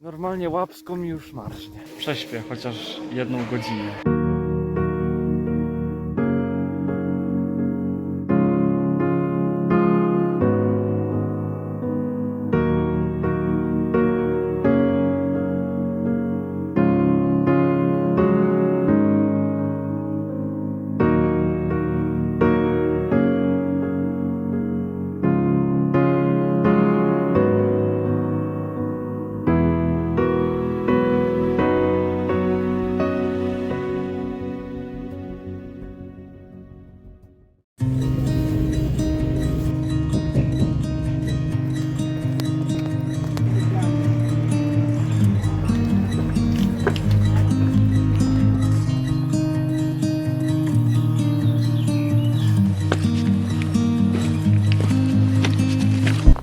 Normalnie łapską mi już marsznie. Prześpię chociaż jedną godzinę.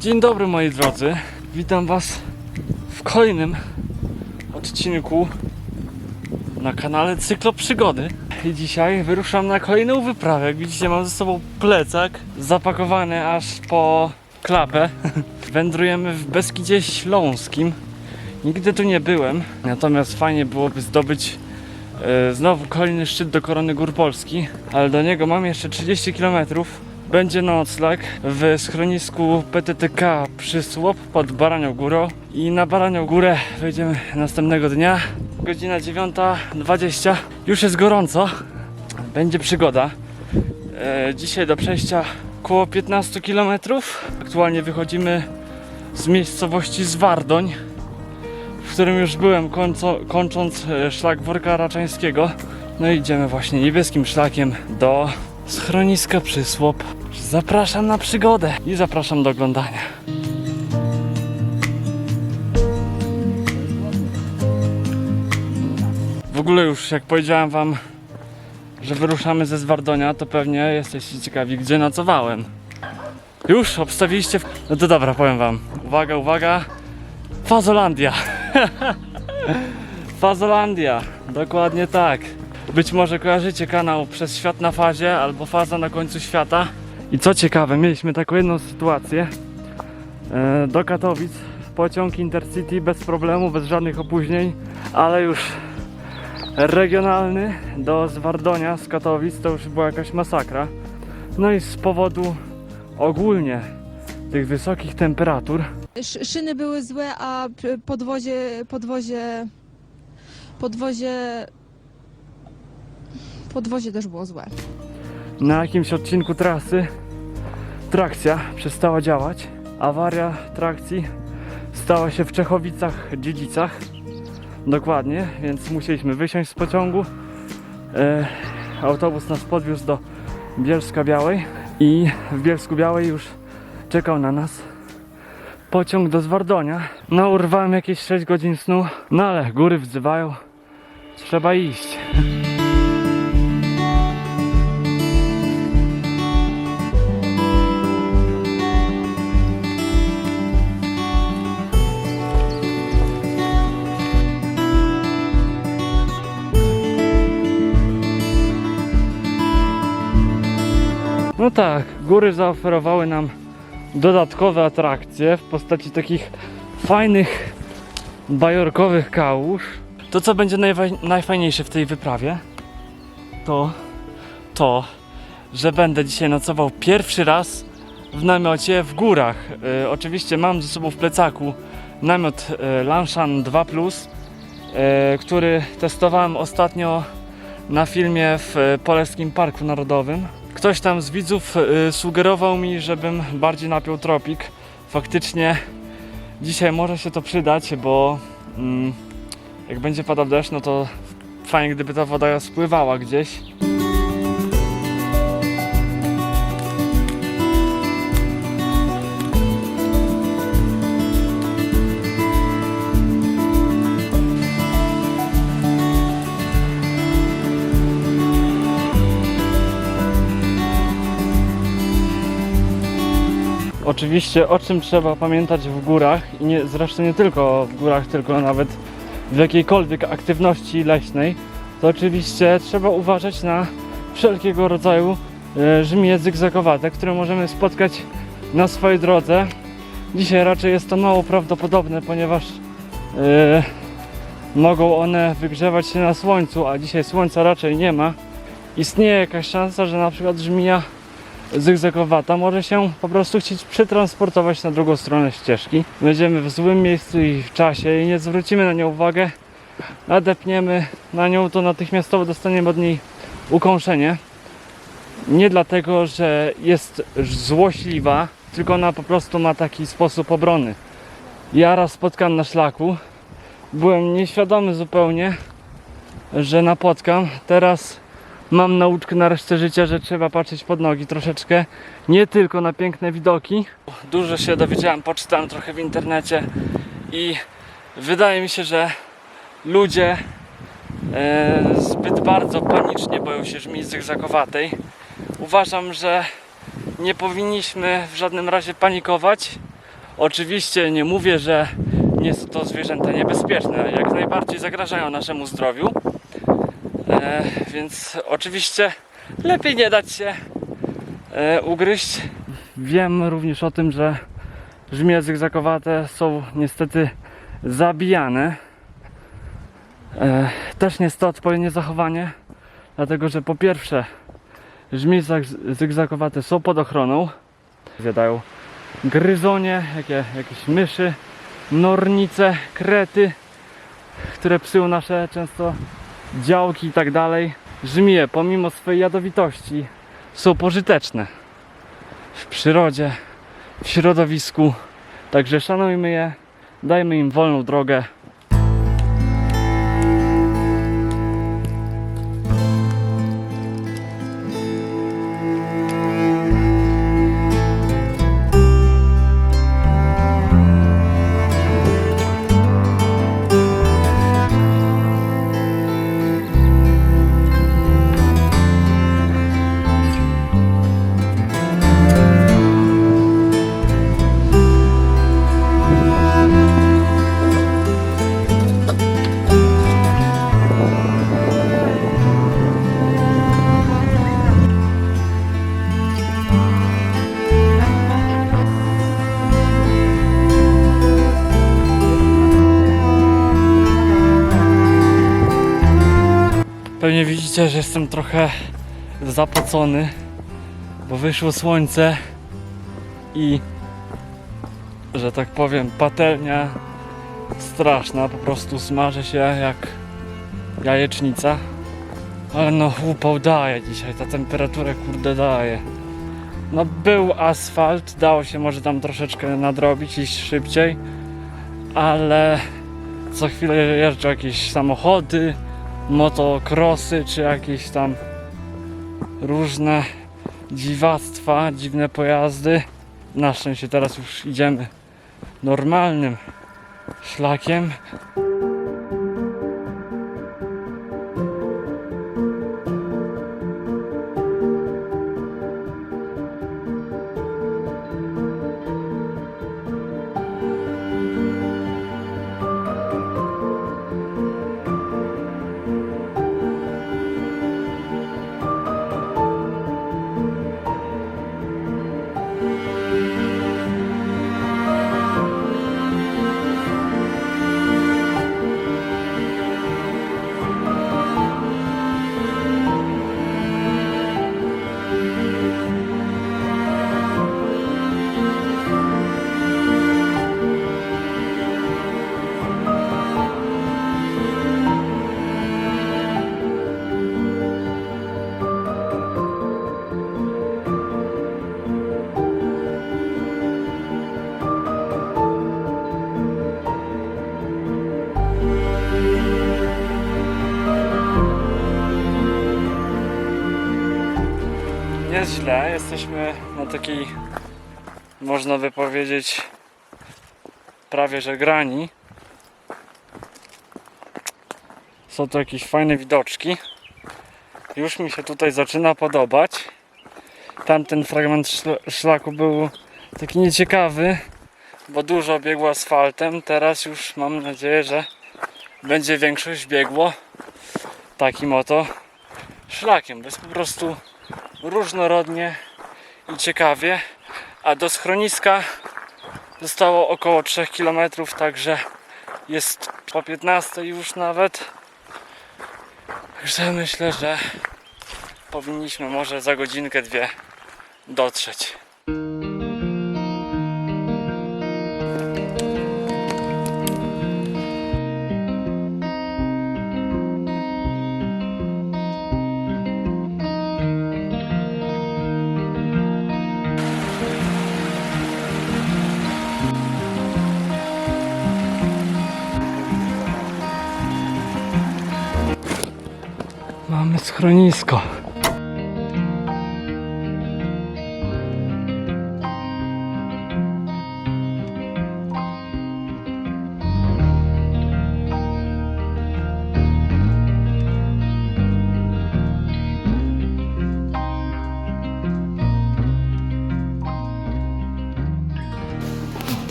Dzień dobry moi drodzy. Witam was w kolejnym odcinku na kanale Cyklo Przygody. I dzisiaj wyruszam na kolejną wyprawę. Jak widzicie mam ze sobą plecak zapakowany aż po klapę. Wędrujemy w Beskidzie Śląskim. Nigdy tu nie byłem, natomiast fajnie byłoby zdobyć e, znowu kolejny szczyt do Korony Gór Polski, ale do niego mam jeszcze 30 km. Będzie nocleg w schronisku PTTK Przysłop pod Baranią Górą i na Baranią Górę wejdziemy następnego dnia. Godzina 9.20. Już jest gorąco. Będzie przygoda. E, dzisiaj do przejścia około 15 km. Aktualnie wychodzimy z miejscowości Zwardoń, w którym już byłem końco, kończąc e, szlak worka raczańskiego. No i idziemy właśnie niebieskim szlakiem do schroniska Przysłop. Zapraszam na przygodę i zapraszam do oglądania. W ogóle już jak powiedziałem wam, że wyruszamy ze Zwardonia, to pewnie jesteście ciekawi, gdzie nocowałem. Już obstawiliście w... No to dobra, powiem wam. Uwaga, uwaga. Fazolandia. Fazolandia. Dokładnie tak. Być może kojarzycie kanał Przez Świat na Fazie albo Faza na końcu świata. I co ciekawe, mieliśmy taką jedną sytuację. E, Do Katowic pociąg Intercity bez problemu, bez żadnych opóźnień, ale już regionalny do Zwardonia z Katowic to już była jakaś masakra. No i z powodu ogólnie tych wysokich temperatur Sz- Szyny były złe, a podwozie, podwozie, podwozie, podwozie też było złe. na jakimś odcinku trasy trakcja przestała działać. Awaria trakcji stała się w Czechowicach Dziedzicach. Dokładnie, więc musieliśmy wysiąść z pociągu. E, autobus nas podwiózł do Bielska Białej i w Bielsku Białej już czekał na nas pociąg do Zwardonia. No urwałem jakieś 6 godzin snu, no ale góry wzywają. Trzeba iść. No tak, góry zaoferowały nam dodatkowe atrakcje w postaci takich fajnych bajorkowych kałuż. To co będzie najfajniejsze w tej wyprawie to to, że będę dzisiaj nocował pierwszy raz w namiocie w górach. E, oczywiście mam ze sobą w plecaku namiot e, Lanshan 2 e, który testowałem ostatnio na filmie w Polskim Parku Narodowym. Ktoś tam z widzów e, sugerował mi, żebym bardziej napiął tropik. Faktycznie dzisiaj może się to przydać, bo mm, jak będzie padał deszcz, no to fajnie gdyby ta woda spływała gdzieś. Oczywiście o czym trzeba pamiętać w górach i nie, zresztą nie tylko w górach, tylko nawet w jakiejkolwiek aktywności leśnej, to oczywiście trzeba uważać na wszelkiego rodzaju żmije zygzakowate, które możemy spotkać na swojej drodze. Dzisiaj raczej jest to mało prawdopodobne, ponieważ mogą one wygrzewać się na słońcu, a dzisiaj słońca raczej nie ma. Istnieje jakaś szansa, że na przykład żmija zygzakowata może się po prostu chcieć przetransportować na drugą stronę ścieżki. Będziemy w złym miejscu i w czasie i nie zwrócimy na nią uwagę, nadepniemy na nią, to natychmiastowo dostaniemy od niej ukąszenie. Nie dlatego, że jest złośliwa, tylko ona po prostu ma taki sposób obrony. Ja raz spotkam na szlaku, byłem nieświadomy zupełnie, że napotkam. Teraz mam nauczkę na resztę życia, że trzeba patrzeć pod nogi troszeczkę, nie tylko na piękne widoki. Dużo się dowiedziałem, poczytałem trochę w internecie i wydaje mi się, że ludzie e, zbyt bardzo panicznie boją się żmii zygzakowatej. Uważam, że nie powinniśmy w żadnym razie panikować. Oczywiście nie mówię, że nie są to zwierzęta niebezpieczne, jak najbardziej zagrażają naszemu zdrowiu. E, więc oczywiście lepiej nie dać się e, ugryźć. Wiem również o tym, że żmije zygzakowate są niestety zabijane. E, też nie jest to odpowiednie zachowanie, dlatego że po pierwsze żmije zygzakowate są pod ochroną. Zjadają gryzonie, jakie, jakieś myszy, nornice, krety, które psują nasze często działki i tak dalej. Żmije, pomimo swojej jadowitości, są pożyteczne w przyrodzie, w środowisku. Także szanujmy je, dajmy im wolną drogę. Pewnie widzicie, że jestem trochę zapocony, bo wyszło słońce i że tak powiem, patelnia straszna, po prostu smaży się jak jajecznica. Ale no upał daje dzisiaj, ta temperatura kurde daje. No był asfalt, dało się może tam troszeczkę nadrobić, iść szybciej, ale co chwilę jeżdżą jakieś samochody, motocrossy czy jakieś tam różne dziwactwa, dziwne pojazdy. Na szczęście teraz już idziemy normalnym szlakiem. Jesteśmy na takiej, można by powiedzieć, prawie że grani. Są tu jakieś fajne widoczki. Już mi się tutaj zaczyna podobać. Tamten fragment szl- szlaku był taki nieciekawy, bo dużo biegło asfaltem. Teraz już mam nadzieję, że będzie większość biegło takim oto szlakiem. Bo jest po prostu różnorodnie i ciekawie, a do schroniska zostało około 3 km, także Jest po 15 już nawet. Także myślę, że powinniśmy może za godzinkę, dwie dotrzeć. Mamy schronisko. Także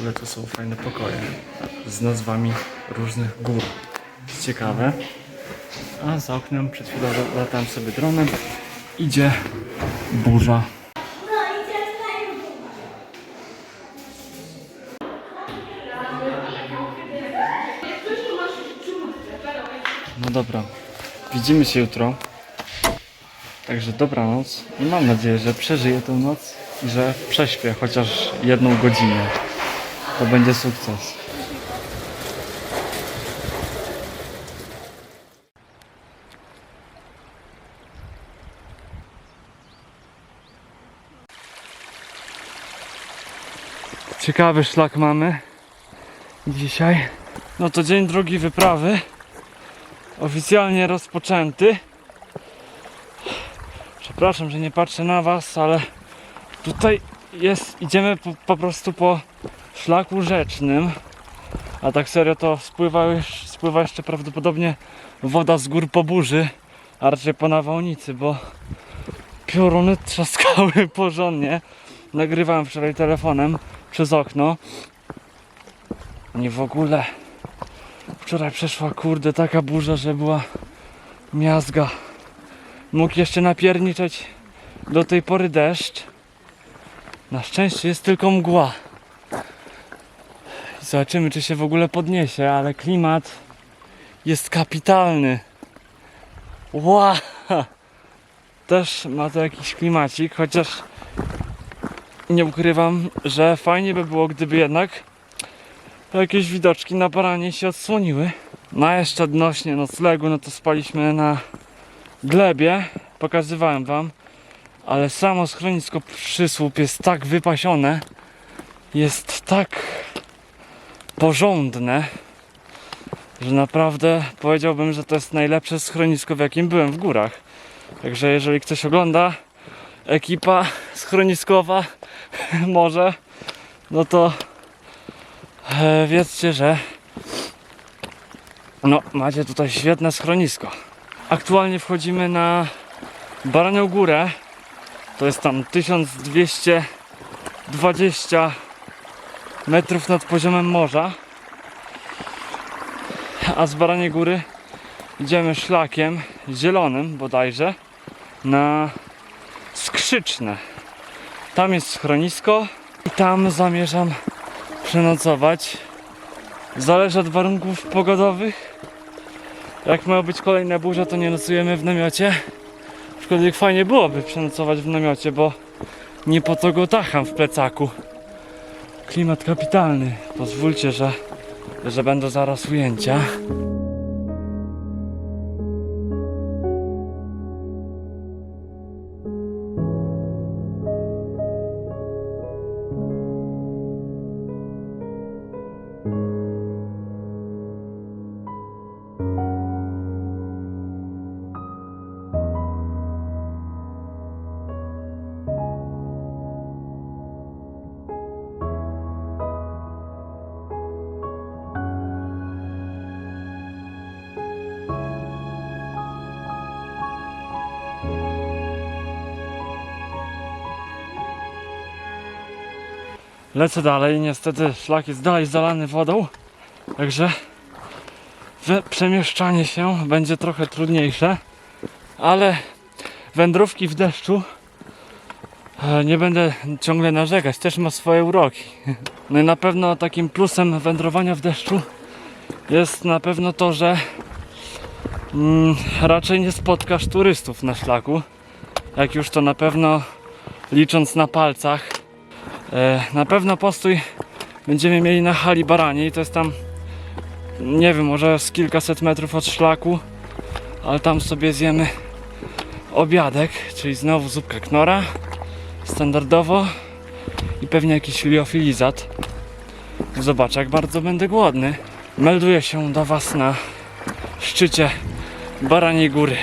ogóle to są fajne pokoje z nazwami różnych gór. Ciekawe. A za oknem przed chwilą la- latałem sobie dronem. Idzie burza. No dobra, widzimy się jutro. Także dobranoc i mam nadzieję, że przeżyję tę noc i że prześpię chociaż jedną godzinę. To będzie sukces. Ciekawy szlak mamy dzisiaj. No to dzień drugi wyprawy. Oficjalnie rozpoczęty. Przepraszam, że nie patrzę na was, ale tutaj jest, idziemy po, po prostu po szlaku rzecznym. A tak serio to spływa, spływa jeszcze prawdopodobnie woda z gór po burzy, a raczej po nawałnicy, bo pioruny trzaskały porządnie. Nagrywałem wczoraj telefonem przez okno. Nie w ogóle. Wczoraj przeszła kurde taka burza, że była miazga. Mógł jeszcze napierniczeć do tej pory deszcz. Na szczęście jest tylko mgła. Zobaczymy, czy się w ogóle podniesie, ale klimat jest kapitalny. Ła! Też ma to jakiś klimacik, chociaż nie ukrywam, że fajnie by było, gdyby jednak jakieś widoczki na baranie się odsłoniły. No a jeszcze odnośnie noclegu, no to spaliśmy na glebie, pokazywałem wam, ale samo schronisko przysłup jest tak wypasione, jest tak porządne, że naprawdę powiedziałbym, że to jest najlepsze schronisko, w jakim byłem w górach. Także jeżeli ktoś ogląda, ekipa schroniskowa może, no to e, wiedzcie, że no, macie tutaj świetne schronisko. Aktualnie wchodzimy na Baranią Górę. To jest tam 1220 metrów nad poziomem morza. A z Baraniej Góry idziemy szlakiem zielonym bodajże na Skrzyczne. Tam jest schronisko i tam zamierzam przenocować. Zależy od warunków pogodowych. Jak mają być kolejne burze, to nie nocujemy w namiocie. Aczkolwiek fajnie byłoby przenocować w namiocie, bo nie po to go tacham w plecaku. Klimat kapitalny. Pozwólcie, że, że będą zaraz ujęcia. Lecę dalej, niestety szlak jest dalej zalany wodą, także przemieszczanie się będzie trochę trudniejsze, ale wędrówki w deszczu E, Nie będę ciągle narzekać, też ma swoje uroki. No i na pewno takim plusem wędrowania w deszczu jest na pewno to, że mm, raczej nie spotkasz turystów na szlaku. Jak już to na pewno licząc na palcach. E, na pewno postój będziemy mieli na hali baraniej, to jest tam nie wiem, może z kilkaset metrów od szlaku, ale tam sobie zjemy obiadek, czyli znowu zupka knora, standardowo i pewnie jakiś liofilizat. Zobaczę, jak bardzo będę głodny. Melduję się do Was na szczycie Baraniej Góry.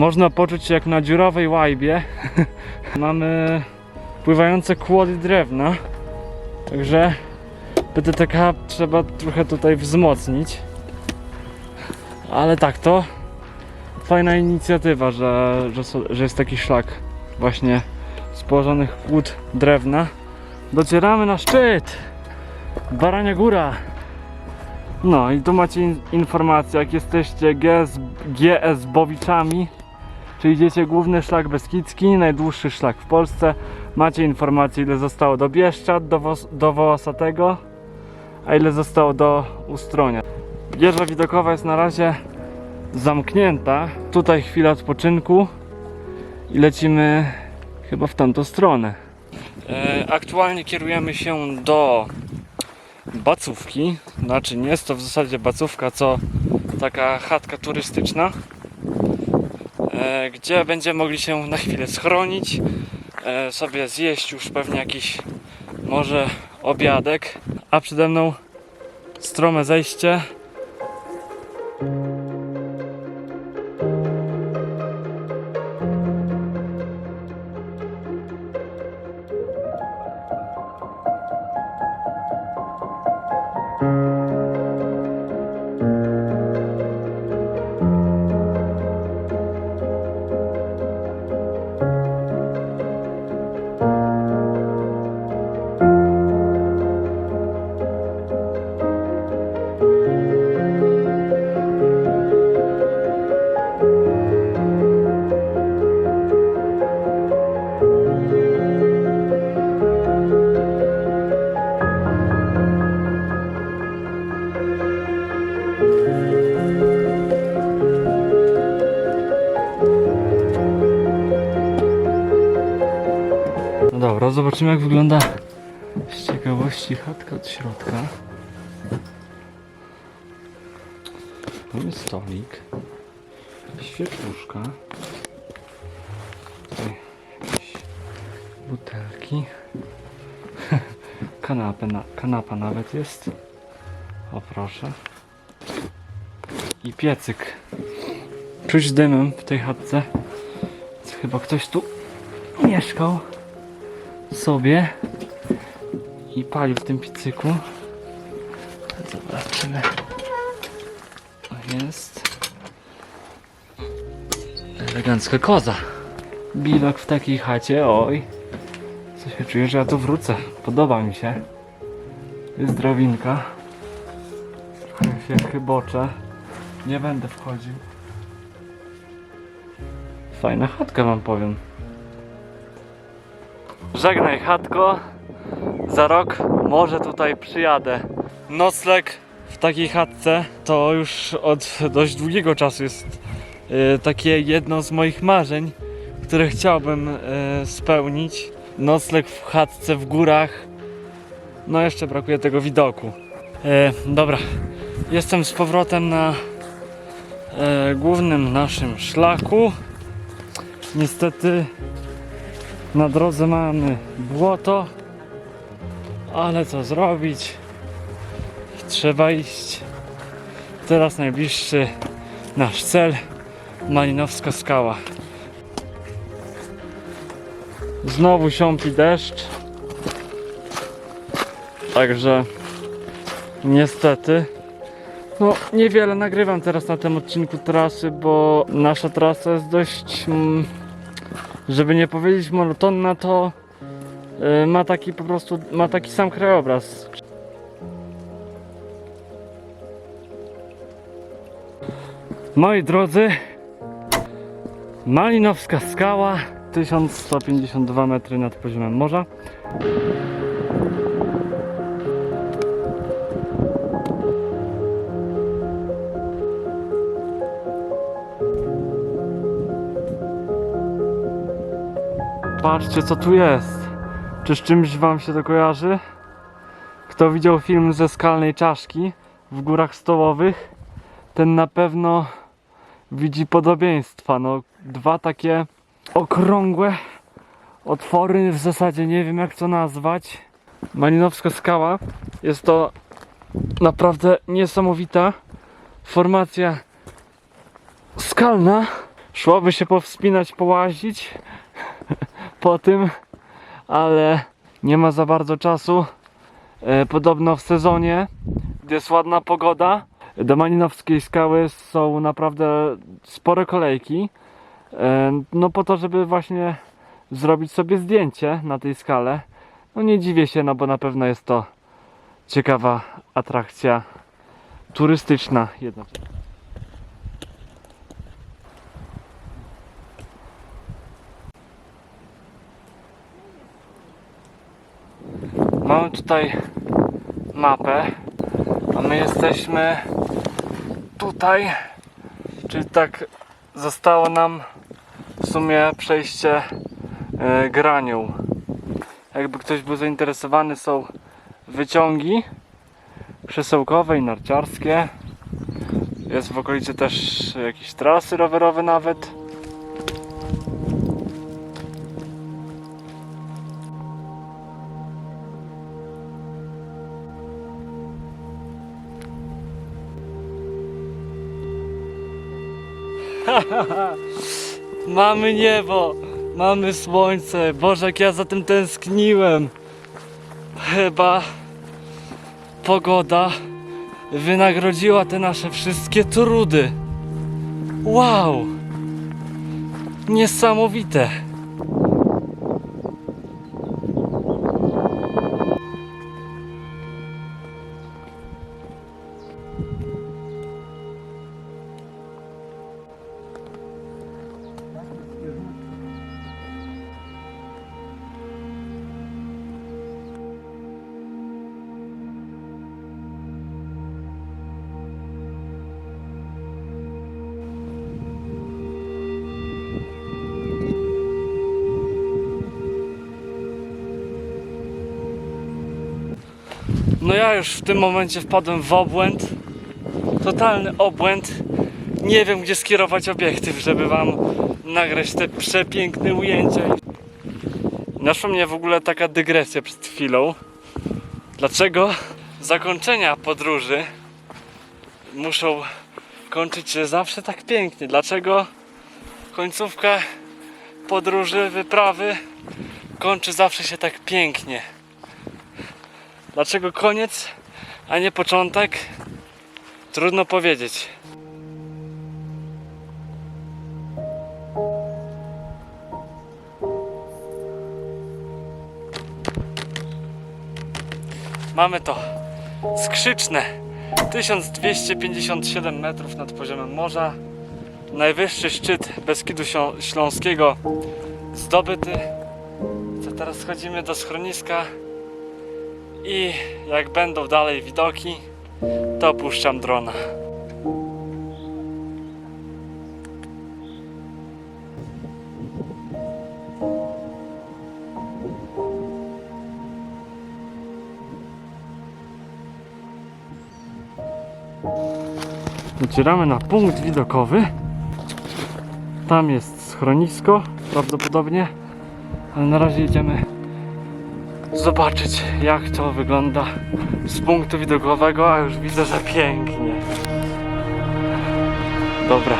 Można poczuć się jak na dziurowej łajbie. Mamy pływające kłody drewna. Także PTTK trzeba trochę tutaj wzmocnić. Ale tak, to fajna inicjatywa, że, że, że jest taki szlak właśnie z położonych kłód drewna. Docieramy na szczyt! Barania Góra! No i tu macie in- informację, jak jesteście GS, GS Bowiczami, czy idziecie główny szlak Beskidzki, najdłuższy szlak w Polsce. Macie informację ile zostało do Bieszczad, do, do Wołosatego, a ile zostało do Ustronia. Wieża widokowa jest na razie zamknięta. Tutaj chwila odpoczynku i lecimy chyba w tamtą stronę. E, aktualnie kierujemy się do bacówki. Znaczy nie jest to w zasadzie bacówka, co taka chatka turystyczna, gdzie będziemy mogli się na chwilę schronić, e, sobie zjeść już pewnie jakiś może obiadek, a przede mną strome zejście. Dobra, zobaczymy jak wygląda z ciekawości chatka od środka. Mamy stolik, świeczuszka, tutaj jakieś butelki, kanapę na, kanapa nawet jest, o proszę, i piecyk. Czuć dymem w tej chatce, chyba ktoś tu mieszkał sobie i palił w tym piecyku. Zobaczymy. Jest. Elegancka koza. Biwak w takiej chacie, oj. Co się czuję, że ja tu wrócę. Podoba mi się. Jest drabinka. Trochę się chyboczę. Nie będę wchodził. Fajna chatka wam powiem. Żegnaj chatko. Za rok może tutaj przyjadę. Nocleg w takiej chatce to już od dość długiego czasu jest e, takie jedno z moich marzeń, które chciałbym e, spełnić. Nocleg w chatce w górach. No jeszcze brakuje tego widoku. E, dobra, jestem z powrotem na głównym naszym szlaku. Niestety na drodze mamy błoto, ale co zrobić? Trzeba iść. Teraz najbliższy nasz cel Malinowska Skała. Znowu siąpi deszcz. Także niestety no niewiele nagrywam teraz na tym odcinku trasy, bo nasza trasa jest dość mm, żeby nie powiedzieć monotonna, to y, ma taki po prostu ma taki sam krajobraz. Moi drodzy, Malinowska skała 1152 metry nad poziomem morza. Patrzcie co tu jest. Czy z czymś wam się to kojarzy? Kto widział film ze skalnej czaszki w górach stołowych, ten na pewno widzi podobieństwa. No, dwa takie okrągłe otwory, w zasadzie nie wiem jak to nazwać. Malinowska skała jest to naprawdę niesamowita formacja skalna. Szłoby się powspinać, połazić po tym, ale nie ma za bardzo czasu. E, podobno w sezonie, gdy jest ładna pogoda, do Malinowskiej skały są naprawdę spore kolejki. E, no po to, żeby właśnie zrobić sobie zdjęcie na tej skale. No nie dziwię się, no bo na pewno jest to ciekawa atrakcja turystyczna jednocześnie. Mamy tutaj mapę, a my jesteśmy tutaj, czyli tak zostało nam w sumie przejście e, granią. Jakby ktoś był zainteresowany, są wyciągi przesełkowe i narciarskie. Jest w okolicy też jakieś trasy rowerowe nawet. Mamy niebo, mamy słońce. Boże, jak ja za tym tęskniłem. Chyba pogoda wynagrodziła te nasze wszystkie trudy. Wow! Niesamowite. No ja już w tym momencie wpadłem w obłęd. Totalny obłęd. Nie wiem gdzie skierować obiektyw, żeby wam nagrać te przepiękne ujęcia. Naszła mnie w ogóle taka dygresja przed chwilą. Dlaczego zakończenia podróży muszą kończyć się zawsze tak pięknie? Dlaczego końcówka podróży, wyprawy kończy zawsze się tak pięknie? Dlaczego koniec, a nie początek? Trudno powiedzieć. Mamy to skrzyczne 1257 metrów nad poziomem morza. Najwyższy szczyt Beskidu Ślą- Śląskiego zdobyty. Co teraz schodzimy do schroniska i jak będą dalej widoki, to puszczam drona. Docieramy na punkt widokowy. Tam jest schronisko prawdopodobnie, ale na razie jedziemy zobaczyć, jak to wygląda z punktu widokowego, a już widzę, że pięknie. Dobra.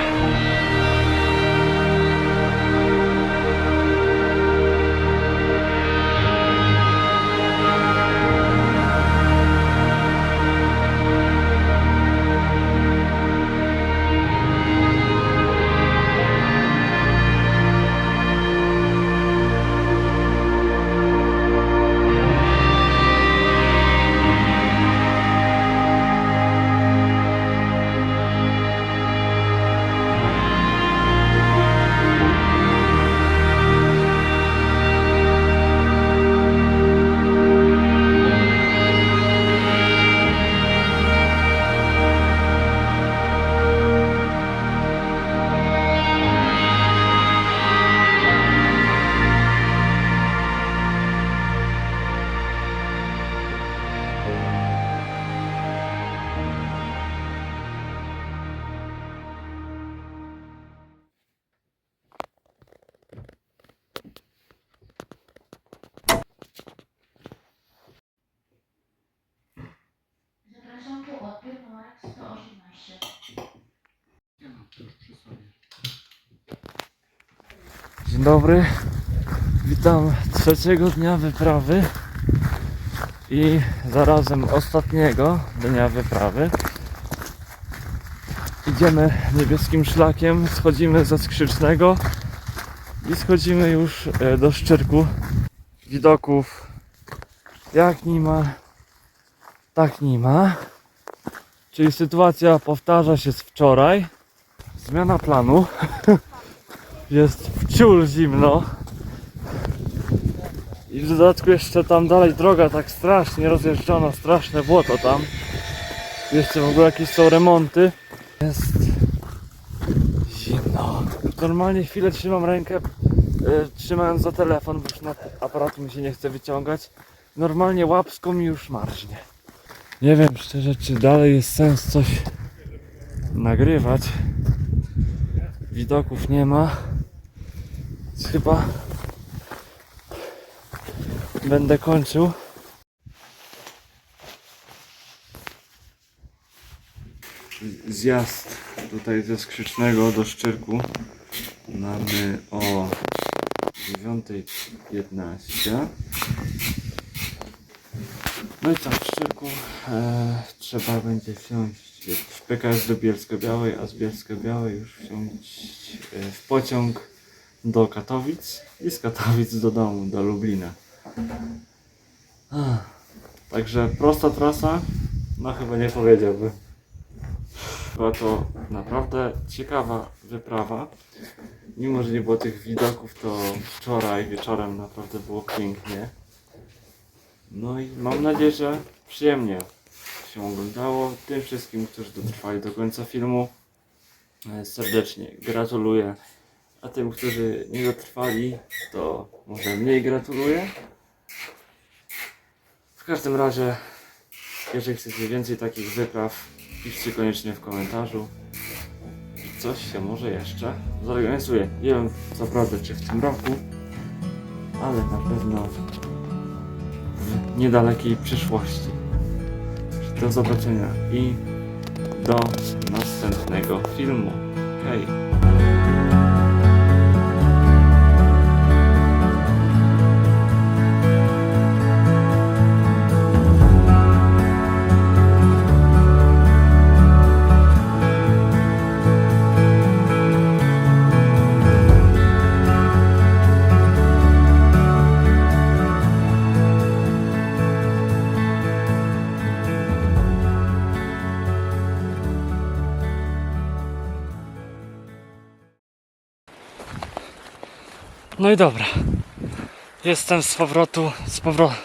Dzień dobry. Witam trzeciego dnia wyprawy i zarazem ostatniego dnia wyprawy. Idziemy niebieskim szlakiem, schodzimy ze skrzycznego i schodzimy już e, do Szczyrku. Widoków jak nie ma, tak nie ma. Czyli sytuacja powtarza się z wczoraj. Zmiana planu. Jest wciul zimno. I w dodatku jeszcze tam dalej droga tak strasznie rozjeżdżona, straszne błoto tam. Jeszcze w ogóle jakieś są remonty. Jest zimno. Normalnie chwilę trzymam rękę, e, trzymając za telefon, bo już na aparatu mi się nie chce wyciągać. Normalnie łapską mi już marznie. Nie wiem szczerze, czy dalej jest sens coś nagrywać. Widoków nie ma. Więc chyba będę kończył. Zjazd tutaj ze skrzycznego do Szczyrku mamy o 9.15. No i tam w Szczyrku e, trzeba będzie wsiąść jakiś PKS do Bielska-Białej, a z Bielska-Białej już wsiąść e, w pociąg do Katowic i z Katowic do domu, do Lublina. Także prosta trasa? No chyba nie powiedziałbym. Była to naprawdę ciekawa wyprawa. Mimo, że nie było tych widoków, to wczoraj wieczorem naprawdę było pięknie. No i mam nadzieję, że przyjemnie się oglądało. Tym wszystkim, którzy dotrwali do końca filmu, e, serdecznie gratuluję. A tym, którzy nie dotrwali, to może mniej gratuluję. W każdym razie, jeżeli chcecie więcej takich wypraw, piszcie koniecznie w komentarzu. Coś się może jeszcze zorganizuje. Nie wiem co prawda, czy w tym roku, ale na pewno w niedalekiej przyszłości. Do zobaczenia i do następnego filmu. Hej! No i dobra. Jestem z powrotu, z powrotem.